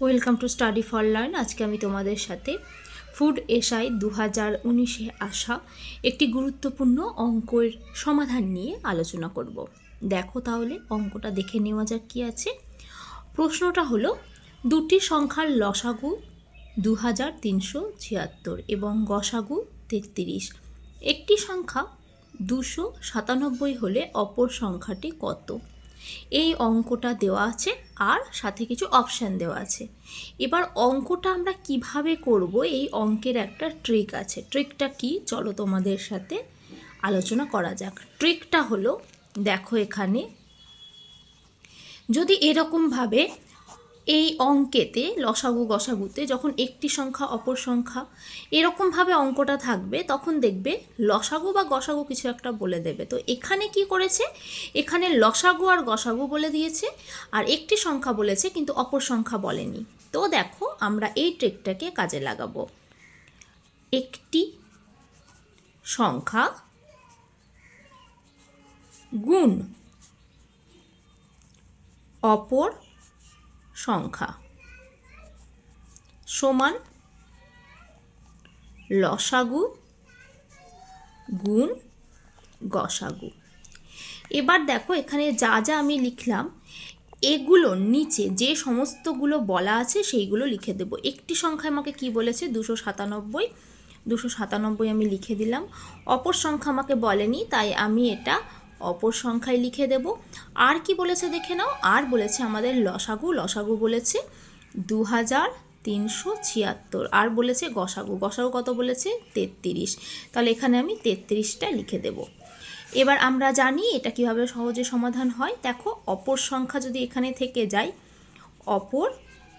Welcome to study for learn. আজকে আমি তোমাদের সাথে ফুড এসআই দু হাজার উনিশে আসা একটি গুরুত্বপূর্ণ অঙ্কের সমাধান নিয়ে আলোচনা করব। দেখো তাহলে অঙ্কটা দেখে নেওয়া যাক কী আছে। প্রশ্নটা হলো, দুটি সংখ্যার লসাগু দু হাজার তিনশো ছিয়াত্তর এবং গসাগু তেত্রিশ। একটি সংখ্যা দুশো সাতানব্বই হলে অপর সংখ্যাটি কত? এই অঙ্কটা দেওয়া আছে আর সাথে কিছু অপশান দেওয়া আছে। এবার অঙ্কটা আমরা কীভাবে করব? এই অঙ্কের একটা ট্রিক আছে। ট্রিকটা কি? চলো তোমাদের সাথে আলোচনা করা যাক। ট্রিকটা হলো, দেখো এখানে, যদি এরকমভাবে এই অঙ্কেতে, লসাগু গসাগুতে যখন একটি সংখ্যা অপর সংখ্যা এরকমভাবে অঙ্কটা থাকবে, তখন দেখবে লসাগু বা গসাগু কিছু একটা বলে দেবে। তো এখানে কি করেছে? এখানে লসাগু আর গসাগু বলে দিয়েছে, আর একটি সংখ্যা বলেছে, কিন্তু অপর সংখ্যা বলেনি। তো দেখো, আমরা এই ট্রিকটাকে কাজে লাগাবো। একটি সংখ্যা গুণ অপর সংখ্যা সমান লসাগু গুণ গসাগু। এবার দেখো এখানে যা যা আমি লিখলাম, এগুলো নিচে যে সমস্তগুলো বলা আছে সেইগুলো লিখে দেব। একটি সংখ্যা আমাকে কি বলেছে? দুশো সাতানব্বই। দুশো সাতানব্বই আমি লিখে দিলাম। অপর সংখ্যা আমাকে বলেনি, তাই আমি এটা অপর সংখ্যায় লিখে দেব। আর কি বলেছে দেখে নাও। আর বলেছে আমাদের লসাগু লসাগু বলেছে দু হাজার তিনশো ছিয়াত্তর। আর বলেছে গসাগু। গসাগু কত বলেছে? তেত্রিশ। তাহলে এখানে আমি তেত্রিশটা লিখে দেব। এবার আমরা জানি এটা কীভাবে সহজে সমাধান হয়। দেখো, অপর সংখ্যা যদি এখানে থেকে যায়, অপর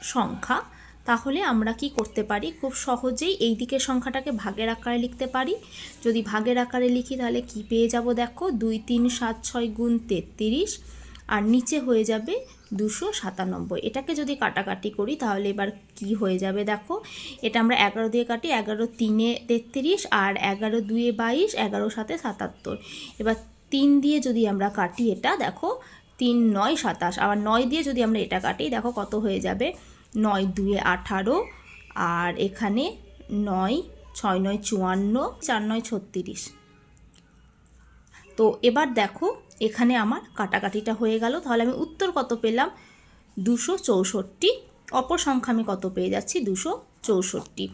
সংখ্যা তাহলে আমরা কি করতে পারি? খুব সহজেই এই দিকের সংখ্যাটাকে ভাগের আকারে লিখতে পারি। যদি ভাগের আকারে লিখি তাহলে কি পেয়ে যাব দেখো? দুই, তিন, সাত, ছয় গুণ তেত্রিশ। আর নিচে হয়ে যাবে দুশো সাতানব্বই। এটাকে যদি কাটাকাটি করি তাহলে এবার কি হয়ে যাবে দেখো? এটা আমরা এগারো দিয়ে কাটি, এগারো তিনে তেত্রিশ আর এগারো দুয়ে বাইশ, এগারো সাথে সাতাত্তর। এবার তিন দিয়ে যদি আমরা কাটি এটা, দেখো তিন, নয়, সাতাশ। আবার নয় দিয়ে যদি আমরা এটা কাটি, দেখো কত হয়ে যাবে? নয়, দুয়ে আঠারো। আর এখানে নয়, ছয়, নয়, চুয়ান্ন, চার, নয়, ছত্রিশ। তো এবার দেখো, এখানে আমার কাটাকাটিটা হয়ে গেল। তাহলে আমি উত্তর কত পেলাম? দুশো চৌষট্টি। অপর সংখ্যা আমি কত পেয়ে যাচ্ছি? দুশো চৌষট্টি।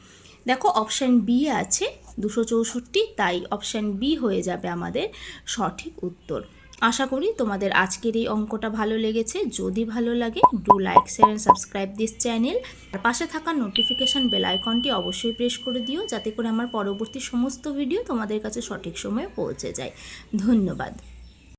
দেখো অপশান বি আছে, দুশো চৌষট্টি, তাই অপশান বি হয়ে যাবে আমাদের সঠিক উত্তর। আশা করি তোমাদের আজকের এই অঙ্কটা ভালো লেগেছে। যদি ভালো লাগে do like share and subscribe this channel আর পাশে থাকা নোটিফিকেশান বেল আইকনটি অবশ্যই প্রেস করে দিও, যাতে করে আমার পরবর্তী সমস্ত ভিডিও তোমাদের কাছে সঠিক সময়ে পৌঁছে যায়। ধন্যবাদ।